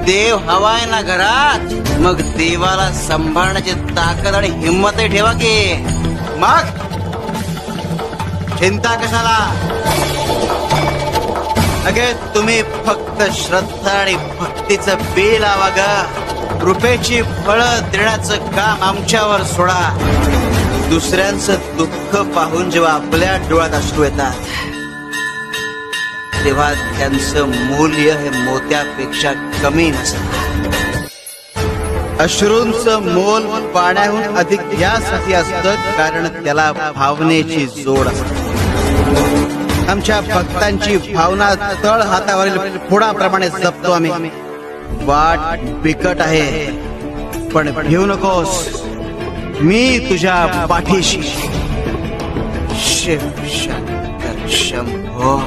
देव हवाय ना घरात. मग देवाला सांभाळण्याची ताकद आणि हिंमतही ठेवा की. मग? चिंता कशाला? अगे तुम्ही फक्त श्रद्धा आणि भक्तीचं बे लावा ग. रुपयाची फळं देण्याचं काम आमच्यावर सोडा. दुसऱ्यांचं दुःख पाहून जेव्हा आपल्या डोळ्यात अश्रू येतात. तेव्हा त्यांचं मूल्य हे मोत्यापेक्षा कमी नसत. अश्रूंचं मोल पाण्याहून अधिक यासाठी असतं कारण त्याला भावनेची जोड असते. आमच्या भक्तांची भावना तळ हातावरील फोडाप्रमाणे जपतो आम्ही. वाट बिकट आहे पण घेऊ नकोस. मी तुझ्या पाठीशी. शिव शंकर शंभो.